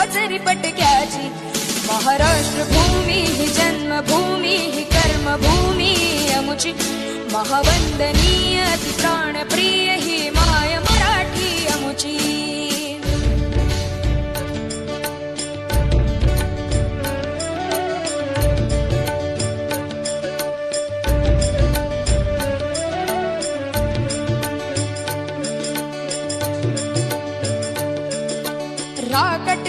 भगव्या हजरी पटक्याची महाराष्ट्र भूमी ही जन्मभूमी ही कर्मभूमी अमुची। महावंदनीय अति प्राणप्रिय ही माय मराठी अमुची। राकट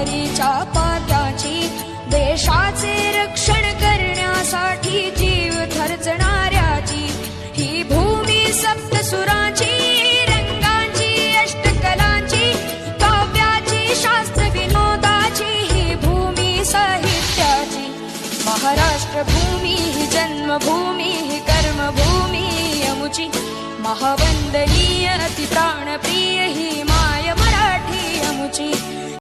तलवारीच्या पात्याची देशाचे रक्षण करण्यासाठी जीव खर्चणाऱ्याची ही भूमी सप्तसुराची महाराष्ट्र भूमी